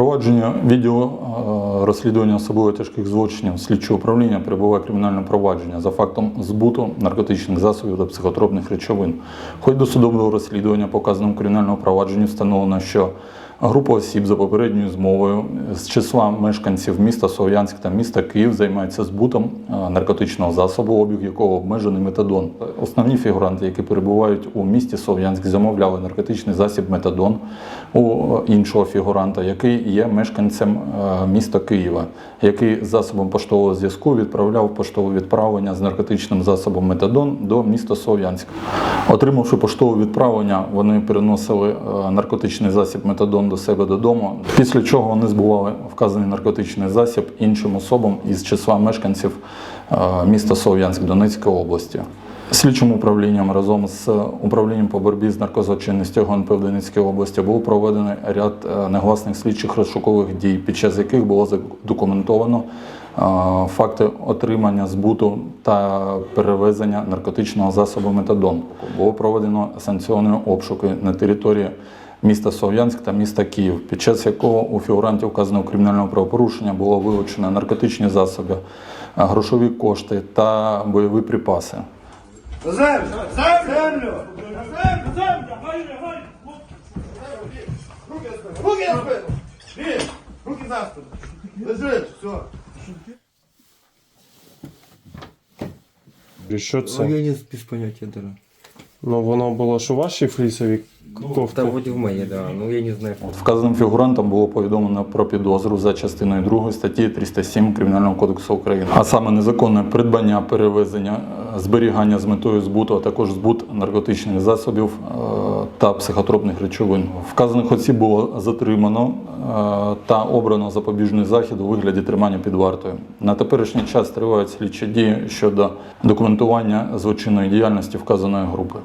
Провадження відділу е, розслідування особливо тяжких злочинів слідчого управління перебуває кримінальне провадження за фактом збуту наркотичних засобів та психотропних речовин. Хоч до судового розслідування показаному кримінальному провадженню встановлено, що група осіб за попередньою змовою з числа мешканців міста Слов'янськ та міста Київ займається збутом е, наркотичного засобу, обіг якого обмежений метадон. Основні фігуранти, які перебувають у місті Слов'янськ, замовляли наркотичний засіб метадон у е, іншого фігуранта, який є мешканцем е, міста Києва, який засобом поштового зв'язку відправляв поштове відправлення з наркотичним засобом метадон до міста Слов'янськ. Отримавши поштове відправлення, вони переносили наркотичний засіб метадон до себе додому. Після чого вони збували вказаний наркотичний засіб іншим особам із числа мешканців е, міста Слов'янськ Донецької області. Слідчим управлінням разом з управлінням по боротьбі з наркозлочинністю ГНП в Донецькій області було проведено ряд е, негласних слідчих розшукових дій, під час яких було задокументовано е, факти отримання, збуту та перевезення наркотичного засобу метадон. Було проведено санкціонні обшуки на території міста Слов'янськ та міста Київ, під час якого у фігурантів вказаного кримінального правопорушення було вилучено наркотичні засоби, е, грошові кошти та бойові припаси. На землю! Землю! Руки на спину! Руки спину! Лежить, все! І що Ну, я не без поняття, да. Ну воно було ж у вашій флісовій кофті. Та вроде в моей, да. Ну я не знаю. Вказаним фігурантам було повідомлено про підозру за частиною 2 статті 307 Кримінального кодексу України, а саме незаконне придбання, перевезення, зберігання з метою збуту, а також збут наркотичних засобів е, та психотропних речовин. Вказаних осіб було затримано е, та обрано запобіжний захід у вигляді тримання під вартою. На теперішній час тривають слідчі дії щодо документування злочинної діяльності вказаної групи.